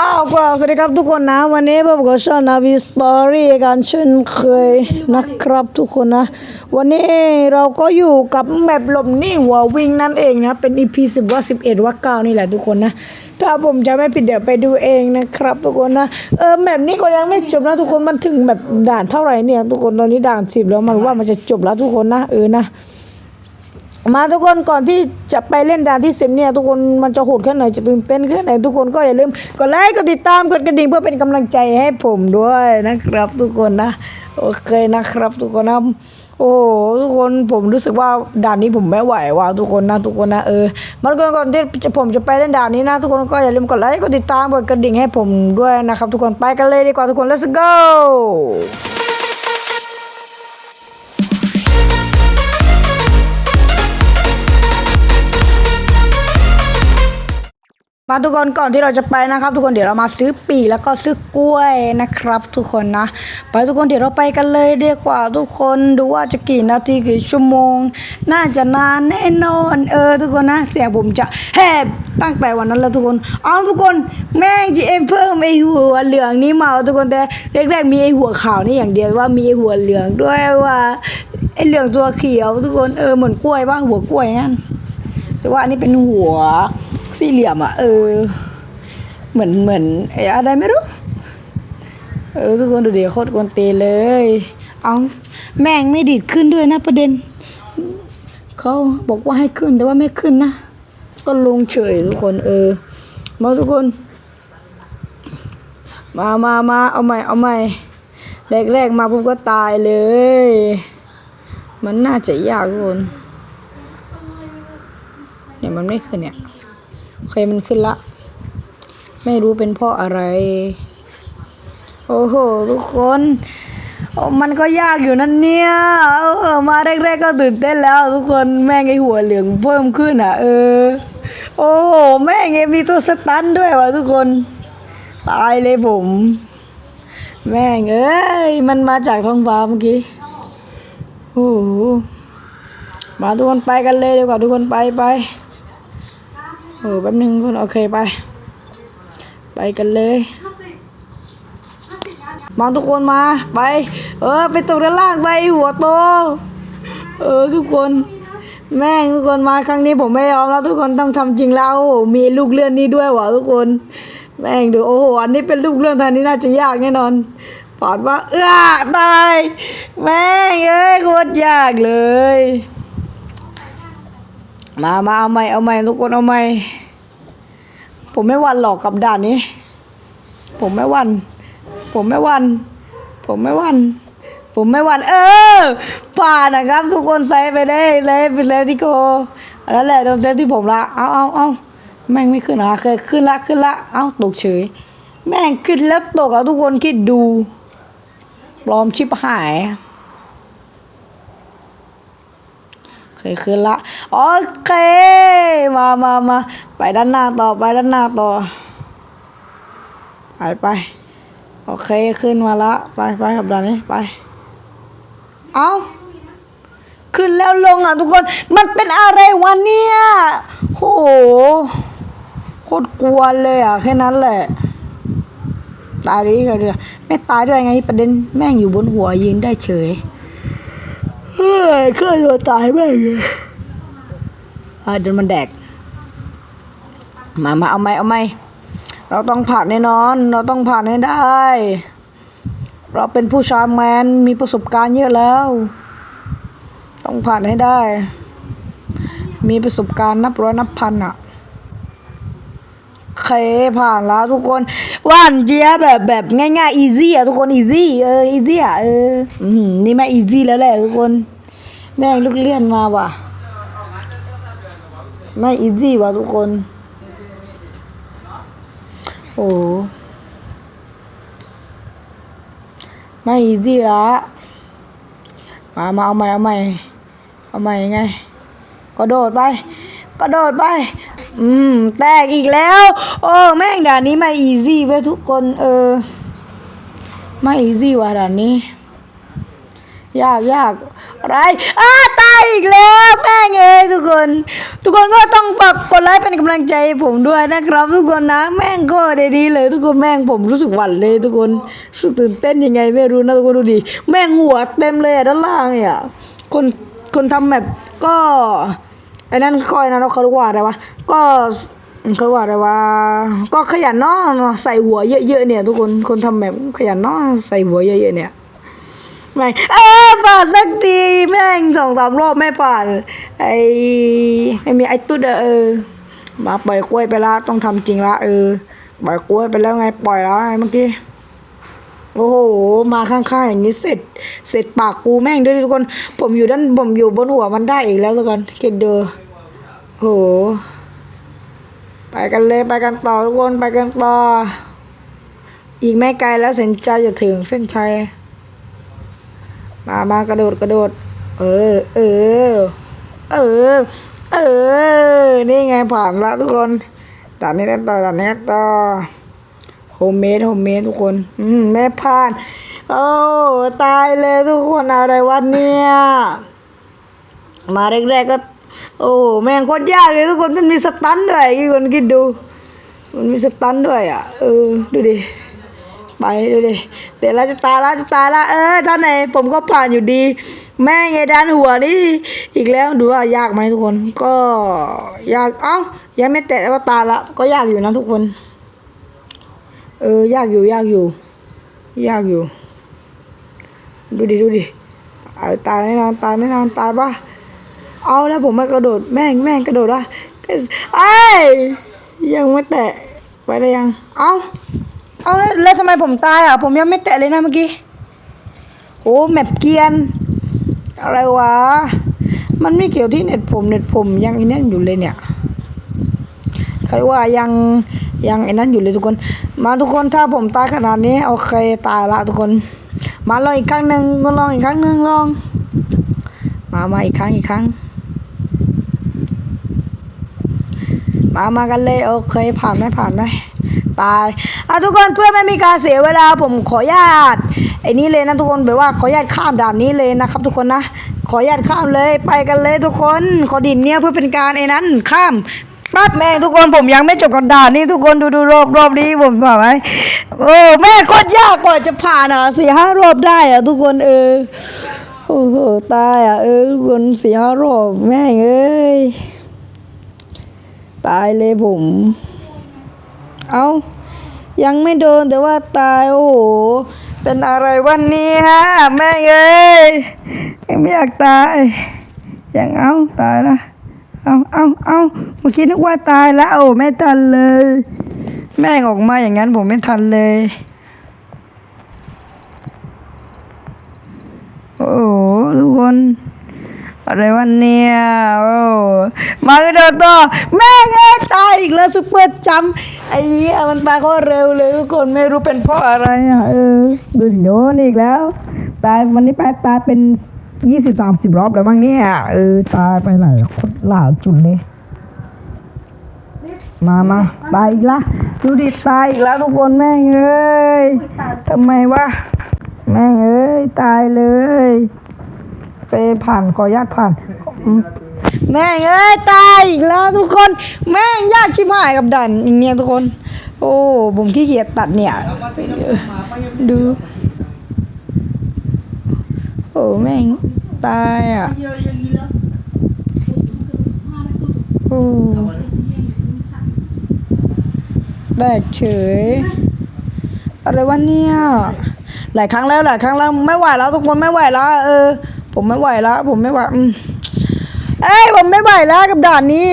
อ้าวกล่าวสวัสดีครับทุกคนนะ วันนี้พบกับช่องนาวีสตอรี่กันเช่นเคยนะครับทุกคนนะ วันนี้เราก็อยู่กับแมปหลบหนี่หัววิ่งนั่นเองนะ เป็น EP 10ว่า11ว่า9นี่แหละทุกคนนะ ถ้าผมจะไม่ผิดเดี๋ยวไปดูเองนะครับ ทุกคนนะ เออแมปนี้ก็ยังไม่จบนะทุกคนมันถึงแบบด่านเท่าไหร่เนี่ย ทุกคนตอนนี้ด่าน10แล้วมันว่ามันจะจบแล้วทุกคนนะเออนะ มาทุกคนก่อนที่จะไปเล่นด่านที่สิบเนี่ยทุกคนมันจะโหดแค่ไหนจะตื่นเต้นแค่ไหนทุกคนก็อย่าลืมกดไลค์กดติดตามกดกระดิ่งเพื่อเป็นกำลังใจให้ผมด้วยนะครับ ทุกคนนะโอเคนะครับ ทุกคนนะโอ้โหทุกคนผมรู้สึกว่าด่านนี้ผมไม่ไหวว่ะทุกคนนะทุกคนนะเออมาทุกคนก่อนที่จะผมจะไปเล่นด่านนี้นะ ทุกคนก็อย่าลืมกดไลค์กดติดตามกดกระดิ่งให้ผมด้วยนะครับ ทุกคนไปกันเลยดีกว่าทุกคน let's go มาทุกคนก่อนที่เราจะไปนะครับ ทุกคนเดี๋ยวเรามาซื้อปีแล้วก็ซื้อกล้วยนะครับ ทุกคนนะ ไปทุกคนเดี๋ยวเราไปกันเลยดีกว่าทุกคนดูว่าจะกี่นาทีกี่ชั่วโมง น่าจะนานแน่นอนเออ ทุกคนนะเสียงผมจะแหบตั้งแต่วันนั้นแล้วทุกคนเอาทุกคนแม่งจีเอ็มเพิ่มไอหัวเหลืองนี้มาทุกคนแต่แรกๆมีไอหัวขาวนี่อย่างเดียวว่ามีไอหัวเหลืองด้วยว่าไอเหลืองตัวเขียว ทุกคนเออเหมือนกล้วยว่าหัวกล้วยงั้นแต่ว่าอันนี้เป็นหัว สี่เหลี่ยมอะเออ เหมือนเหมือนไอ้อะไรไม่รู้ เออทุกคนดูเดี๋ยวโคตรกวนตีเลย เอาแม่งไม่ดีดขึ้นด้วยนะประเด็น เขาบอกว่าให้ขึ้นแต่ว่าไม่ขึ้นนะ ก็ลงเฉยทุกคน เออ มาทุกคน มามามาเอาใหม่เอาใหม่แรกๆมาปุ๊บก็ตายเลย มันน่าจะยากทุกคนเนี่ยมันไม่ขึ้นเนี่ย เคมันขึ้นละ ไม่รู้เป็นเพราะอะไร โอ้โห ทุกคนมันก็ยากอยู่นั่นเนี่ยเออมาแรกๆก็ตื่นเต้นแล้ว ทุกคนแม่งไอหัวเหลืองเพิ่มขึ้นอะ เออ โอ้โหแม่งไอมีตัวสตันด้วยว่ะทุกคน ตายเลยผม แม่งเอ้ยมันมาจากท้องฟ้าเมื่อกี้โอ้โหมาทุกคนไปกันเลยดีกว่าทุกคนไปไป เออแป๊บนึงทุกคนโอเคไป ไปกันเลย มาทุกคนมาไป เออ ไปตกด้านล่างไปหัวโต เออทุกคนแม่งทุกคนมาครั้งนี้ผมไม่ยอมแล้วทุกคนต้องทำจริงแล้วมีลูกเลื่อนนี้ด้วยวะทุกคน แม่งดูโอ้โหอันนี้เป็นลูกเลื่อนทางนี้น่าจะยากแน่นอนปอดว่าเอื้อตายแม่งเอ้ยโคตรยากเลย มามาเอาใหม่เอาใหม่ทุกคนเอาใหม่ผมไม่วันหรอกกับด่านนี้ ผมไม่วัน ผมไม่วัน ผมไม่วัน ผมไม่วัน เออ ผ่านนะครับ ทุกคนเซฟไปได้เซฟไปเซฟที่โกนนั้นแหละโดนเซฟที่ผมละเอาเอาเอาแม่งไม่ขึ้นอะเคยขึ้นละขึ้นละเอาตกเฉย แม่งขึ้นแล้วตกอะทุกคนคิดดูปลอมชิบหาย เคยขึ้นละ โอเค มามามาไปด้านหน้าต่อไปด้านหน้าต่อ ไปไป โอเคขึ้นมาละ ไปไปกับด้านนี้ไป เอาขึ้นแล้วลงอะทุกคน มันเป็นอะไรวะเนี่ยโหโคตรกลัวเลยอะแค่นั้นแหละ ตายดิเลยไม่ตายด้วยไงประเด็นแม่งอยู่บนหัวยืนได้เฉย เฮ้ยเคยตัวตายแม่งเลยอะเดินมันแดก มามาเอาไหมเอาไหมเราต้องผ่านแน่นอน เราต้องผ่านให้ได้ เราเป็นผู้ชายแมนมีประสบการณ์เยอะแล้ว ต้องผ่านให้ได้ มีประสบการณ์นับร้อยนับพันอะ เคผ่านแล้วทุกคนว่านเจี๊ยแบบแบบง่ายๆ easy อะทุกคน easy เออ easy อะเอออืมนี่แม่ easy แล้วแหละทุกคน แม่งลูกเลื่อนมาว่ะแม่ easy ว่ะทุกคน โอ้ไม่ easy ละมามาเอาใหม่เอาใหม่เอาใหม่ยังไงก็โดดไปก็โดดไป อืม แตกอีกแล้ว โอ้แม่งด่านนี้ไม่ easy เว้ยทุกคน เออไม่ easy ว่ะด่านนี้ ยากยากอะไรอ้าตายอีกแล้วแม่งเอ้ยทุกคน ทุกคนก็ต้องฝากกดไลค์เป็นกำลังใจผมด้วยนะครับ ทุกคนนะ แม่งก็ได้ดีเลย ทุกคนแม่งผมรู้สึกหวั่นเลย ทุกคนรู้สึกตื่นเต้นยังไงไม่รู้นะทุกคนดูดิแม่งหัวเต็มเลยอะด้านล่างเนี่ยคนคนทำแบบก็ ไอ้นั่นคอยนะเราเขาเรียกว่าอะไรวะก็เขารียกว่าอะไรวะก็ขยันเนาะใส่หัวเยอะๆเนี่ย ทุกคนคนทำแบบขยันเนาะใส่หัวเยอะๆเนี่ยแม่เออผ่านสักทีแม่งสองสามรอบไม่ผ่านไอ้ไม่มีไอ้ตุ๊ดเออมาปล่อยกล้วยไปละต้องทำจริงละเออปล่อยกล้วยไปแล้วไงปล่อยแล้วไงเมื่อกี้ โอ้โห มาข้างๆอย่างนี้เสร็จ เสร็จปากกูแม่งด้วยทุกคน ผมอยู่ด้านผมอยู่บนหัวมันได้อีกแล้วทุกคนเกดเดอโห ไปกันเลยไปกันต่อทุกคนไปกันต่อ อีกไม่ไกลแล้วเส้นใจจะถึงเส้นชัย มามากระโดดกระโดด เออ เออ เออ เออ นี่ไงผ่านละทุกคนด่านนี้ต่อด่านนี้ต่อ โฮมเมดโฮมเมดทุกคน อืมแม่ผ่าน โอ้ตายเลยทุกคนอะไรวะเนี่ย มาแรกๆก็ โอ้แม่งโคตรยากเลยทุกคนมันมีสตันด้วยทุกคนคิดดู มันมีสตันด้วยอะเออดูดิไปดูดิเดี๋ยวเราจะตายล้วจะตายล้วเออท่านไหนผมก็ผ่านอยู่ดี แม่งไอ้ด้านหัวนี่อีกแล้วดูว่ายากไหมทุกคน ก็ยากเอ้ายังไม่แตะว่าตายละก็ยากอยู่นะทุกคน เออ ยากอยู่ ยากอยู่ ยากอยู่ ดูดิ ดูดิ ตายตายแน่นอน ตายแน่นอน ตายปะเอาแล้วผมมากระโดด แม่ง แม่งกระโดดวะไอ้ยังไม่แตะ ไปได้ยัง เอาเอาแล้วแล้วทำไมผมตายอะ ผมยังไม่แตะเลยนะเมื่อกี้ โอ้แมปเกียน อะไรวะ มันไม่เกี่ยวที่เน็ตผม เน็ตผมยังอ้นั่นอยู่เลยเนี่ยใครว่ายัง ยังไอ้นั่นอยู่เลยทุกคน มาทุกคนถ้าผมตายขนาดนี้โอเคตายละทุกคน มาลองอีกครั้งหนึ่งก็ลองอีกครั้งหนึ่งลอง มามาอีกครั้งอีกครั้ง มามากันเลยโอเคผ่านไหมผ่านไหมตายอะทุกคนเพื่อไม่มีการเสียเวลาผมขออนุญาตไอ้นี่เลยนะทุกคนแบบว่าขออนุญาตข้ามด่านนี้เลยนะครับ ทุกคนนะ ขออนุญาตข้ามเลยไปกันเลยทุกคน ขอดินเนี่ยเพื่อเป็นการไอ้นั้นข้าม ปั๊บแม่งทุกคนผมยังไม่จบกับด่านนี้ทุกคนดูดูรอบรอบนี้ผมบอกไหมโอ้แม่โคตรยากกว่าจะผ่านอะสี่ห้ารอบได้อะทุกคนเออโอ้โหตายอะเออทุกคนสี่ห้ารอบแม่เอ้ยตายเลยผม เอายังไม่โดนแต่ว่าตายโอ้โหเป็นอะไรวันนี้ฮะแม่เอ้ยยังไม่อยากตายยังเอาตายละ เอาเอาเอาเมื่อกี้นึกว่าตายแล้วโอ้ไม่ทันเลย แม่งออกมาอย่างนั้นผมไม่ทันเลย โอ้โหทุกคน อะไรวันเนี่ยโอ้มากระโดดต่อแม่งเอ้ยตายอีกแล้วซุปเปอร์จัมไอ้เหี้ยมันตายก็เร็วเลยทุกคนไม่รู้เป็นเพราะอะไรอะเออดูดิโดนอีกแล้ว ตายวันนี้ไปตายเป็น ยี่สิบสามสิบรอบแล้วมั้งเนี่ย เออ ตายไปไหลายคนหลาจุดเลย มามาตายอีกละดูดิตายอีกแล้วทุกคนแม่งเอ้ยทำไมวะแม่งเอ้ยตายเลยเฟยผ่านขอญาตผ่าน แม่งเอ้ยตายอีกแล้วทุกคน แม่งยากชิบหายกับดันอย่างเงี้ยทุกคน โอ้ผมขี้เกียจตัดเนี่ย ดู อ้แม่งตายอะ โอ้แตกเฉย อะไรวะเนี่ย หลายครั้งแล้วหลายครั้งแล้วไม่ไหวแล้วทุกคนไม่ไหวแล้วเออ ผมไม่ไหวแล้วผมไม่ไหวอืมเอ้ยผมไม่ไหวแล้วกับด่านนี้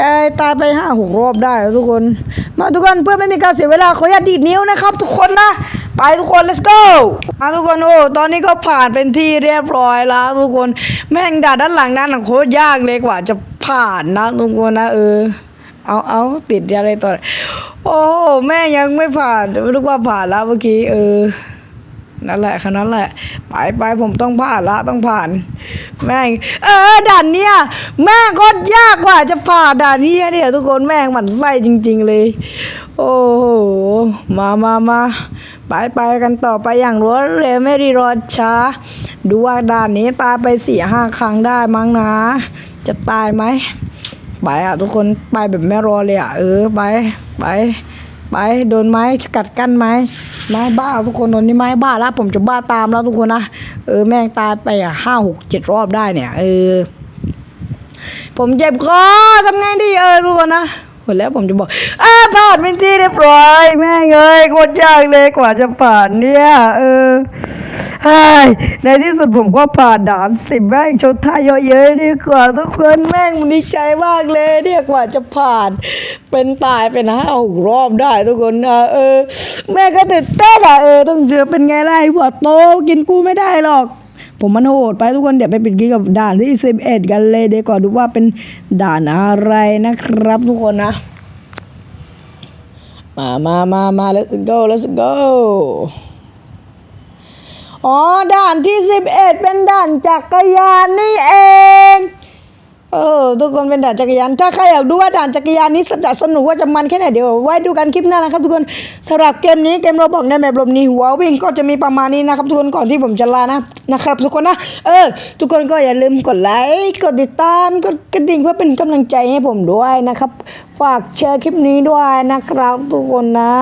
เอ้ยตายไปห้าหกรอบได้แล้วทุกคน มาทุกคนเพื่อไม่มีการเสียเวลาขออย่าตดีดนิ้วนะครับ ทุกคนนะ ไปทุกคน let's go มาทุกคนโอ้ตอนนี้ก็ผ่านเป็นที่เรียบร้อยแล้ว ทุกคนแม่งด่าด้านหลังนั้นนะโคตรยากเลยกว่าจะผ่านนะทุกคนนะเออเอาเอาติดอะไรต่อ โอ้แม่ยังไม่ผ่านรู้ว่าผ่านแล้วเมื่อกี้เออ นั่นแหละแค่นั้นแหละ ไปไปผมต้องผ่านละต้องผ่าน แม่ง เออด่านเนี้ยแม่งก็ยากกว่าจะผ่านด่านเนี้ยเนี่ยทุกคนแม่งหมันไส้จริง ๆ เลย โอ้โหมามามาไปไปกันต่อไปอย่างรวดเร็วไม่รีรอช้า ดูว่าด่านนี้ตายไปสี่ห้าครั้งได้มั้งนะ จะตายไหมไปอะทุกคนไปแบบไม่รอเลยอะเออไปไป ไปโดนไม้สกัดกั้นไหมไม้บ้าทุกคนตอนนี้ไม้บ้าแล้ว ผมจะบ้าตามแล้วทุกคนนะเออแม่งตายไปอะห้าหกเจ็ดรอบได้เนี่ยเออผมเจ็บคอทำไงดีเออทุกคนนะหมดแล้วผมจะบอกอ้าผ่านเป็นที่เรียบร้อยแม่เอ้ยโคตรยากเลยกว่าจะผ่านเนี่ยเออ ในที่สุดผมก็ผ่านด่านสิบแม่งชดท่าเยอะเยอะดีกว่าทุกคนแม่งดีใจมากเลยเนี่ยกว่าจะผ่าน เป็นตายเป็นห้าหกรอบได้ทุกคนนะเออ แม่ก็ตื่นเต้นอะเออต้องเจอเป็นไงล่ะไอ้หัวโตกินกูไม่ได้หรอกผมมันโหดไปทุกคนเดี๋ยวไปปิดกิ๊กกับด่านที่ 11 กันเลยเดี๋ยวก่อนดูว่าเป็นด่านอะไรนะครับทุกคนนะ มามามามา let's go let's go อ๋อ ด่านที่ 11 เป็นด่านจักรยานนี่เอง เออ ทุกคนเป็นด่านจักรยาน ถ้าใครอยากดูว่าด่านจักรยานนี้จะสนุกว่าจะมันแค่ไหนเดี๋ยวไว้ดูกันคลิปหน้านะครับทุกคนสำหรับเกมนี้เกมเราบอกในแมปลมนี้หัววิ่งก็จะมีประมาณนี้นะครับทุกคนก่อนที่ผมจะลานะนะครับ ทุกคนนะ เออ ทุกคนก็อย่าลืมกดไลค์กดติดตามกดกระดิ่งเพื่อเป็นกำลังใจให้ผมด้วยนะครับ ฝากแชร์คลิปนี้ด้วยนะครับ ทุกคนนะ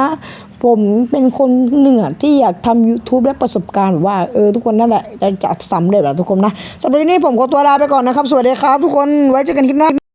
ผมเป็นคนหนึ่งอะที่อยากทำ YouTube และประสบการณ์แบบว่าเออทุกคนนั่นแหละจะจะสำเร็จแหละทุกคนนะสำหรับวันนี้ผมขอตัวลาไปก่อนนะครับ สวัสดีครับทุกคนไว้เจอกันคลิปหน้า